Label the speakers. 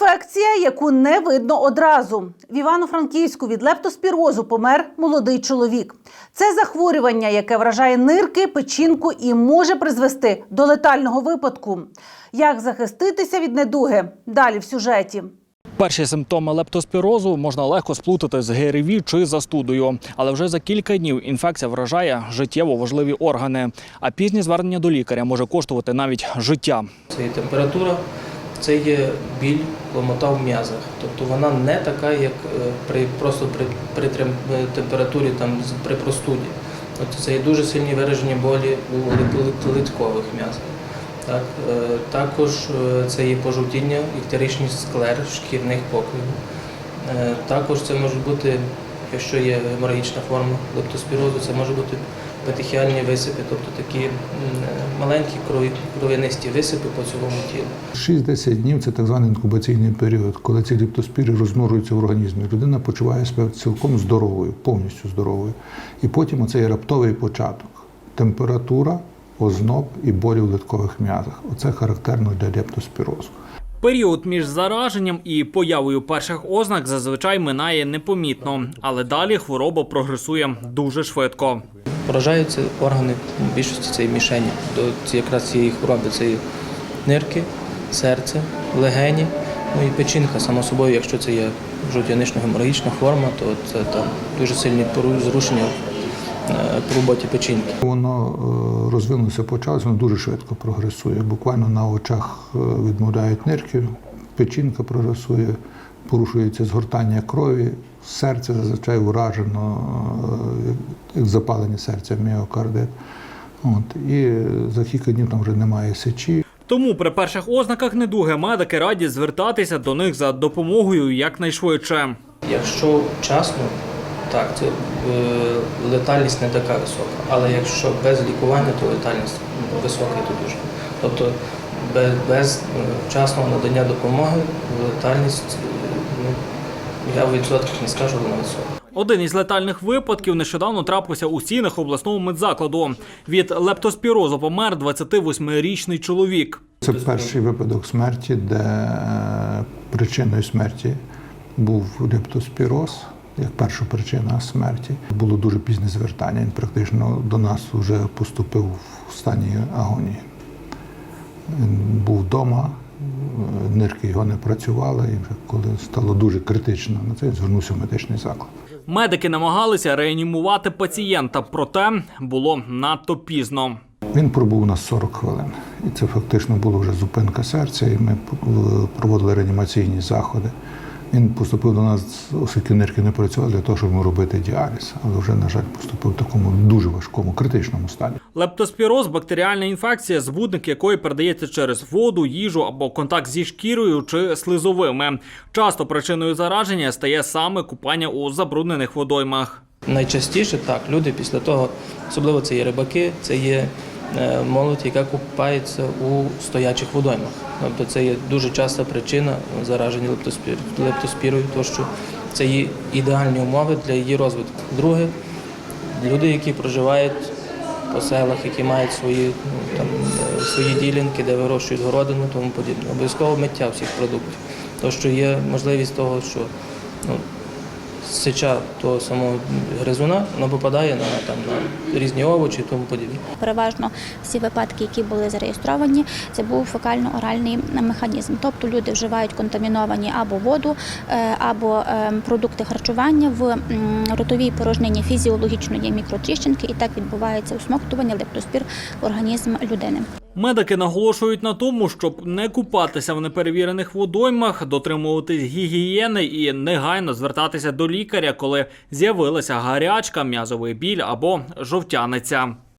Speaker 1: інфекція, яку не видно одразу. В Івано-Франківську від лептоспірозу помер молодий чоловік. Це захворювання, яке вражає нирки, печінку і може призвести до летального випадку. Як захиститися від недуги? Далі в сюжеті.
Speaker 2: Перші симптоми лептоспірозу можна легко сплутати з ГРВІ чи застудою, але вже за кілька днів інфекція вражає життєво важливі органи. А пізнє звернення до лікаря може коштувати навіть життя.
Speaker 3: Це є температура, це є біль, ломота в м'язах. Тобто вона не така, як е, при просто при, при е, температурі там при простуді. Тобто це є дуже сильні виражені болі у литкових м'язах. Так, е, також це є пожовтіння, іктеричний склер шкірних покривів. Також це може бути, якщо є геморагічна форма лептоспірозу, це може бути петехіальні висипи, тобто такі маленькі кров'янисті висипи по цілому тілу.
Speaker 4: 6-10 днів це так званий інкубаційний період, коли ці ліптоспіри розмножуються в організмі. Людина почуває себе цілком здоровою, повністю здоровою. І потім оцей раптовий початок. Температура, озноб і болі в литкових м'язах. Оце характерно для лептоспірозу.
Speaker 2: Період між зараженням і появою перших ознак зазвичай минає непомітно, але далі хвороба прогресує дуже швидко.
Speaker 3: Поражаються органи в більшості цієї мішені до ці- якраз цієї хвороби. Це нирки, серце, легені, ну і печінка. Само собою, якщо це є жовтянично-геморагічна форма, то це там дуже сильні зрушення е, по роботі печінки.
Speaker 4: Воно е, розвинулося по часу, воно дуже швидко прогресує. Буквально на очах е, відмовляють нирки, печінка прогресує, порушується згортання крові, серце зазвичай уражено, е, як запалення серця, міокардит. От, і за кілька днів там вже немає сечі.
Speaker 2: Тому при перших ознаках недуги медики раді звертатися до них за допомогою якнайшвидше.
Speaker 3: Якщо вчасно, так, це е, летальність не така висока. Але якщо без лікування, то летальність висока і то дуже. Тобто без, без вчасного надання допомоги летальність, е, ну, я в відсотках не скажу, вона висока.
Speaker 2: Один із летальних випадків нещодавно трапився у стінах обласного медзакладу. Від лептоспірозу помер 28-річний чоловік.
Speaker 4: Це перший випадок смерті, де е, причиною смерті був лептоспіроз, як перша причина смерті. Було дуже пізнє звертання. Він практично до нас вже поступив в стані агонії. Він був вдома, нирки його не працювали, і вже коли стало дуже критично, на це звернувся в медичний заклад.
Speaker 2: Медики намагалися реанімувати пацієнта, проте було надто пізно.
Speaker 4: Він пробув у нас 40 хвилин. І це фактично була вже зупинка серця, і ми проводили реанімаційні заходи. Він поступив до нас, оскільки нирки не працювали, для того, щоб йому робити діаліз. Але вже, на жаль, поступив в такому дуже важкому, критичному стані.
Speaker 2: Лептоспіроз бактеріальна інфекція, збудник якої передається через воду, їжу або контакт зі шкірою чи слизовими. Часто причиною зараження стає саме купання у забруднених водоймах.
Speaker 3: Найчастіше так, люди після того, особливо це є рибаки, це є молодь, яка купається у стоячих водоймах. Тобто це є дуже часта причина зараження лептоспір- лептоспірою, тому що це є ідеальні умови для її розвитку. Друге, люди, які проживають по селах, які мають свої, ну, там, е, свої ділянки, де вирощують городину, тому подібне. Обов'язково миття всіх продуктів. Тому що є можливість того, що ну, сеча того самого гризуна вона попадає на, там, на різні овочі тому подібне.
Speaker 5: Переважно всі випадки, які були зареєстровані, це був фекально-оральний механізм. Тобто люди вживають контаміновані або воду, е, або е, продукти харчування в ротовій порожнині фізіологічно є мікротріщинки, і так відбувається усмоктування лептоспір в організм людини.
Speaker 2: Медики наголошують на тому, щоб не купатися в неперевірених водоймах, дотримуватись гігієни і негайно звертатися до лікаря, коли з'явилася гарячка, м'язовий біль або жовтяниця.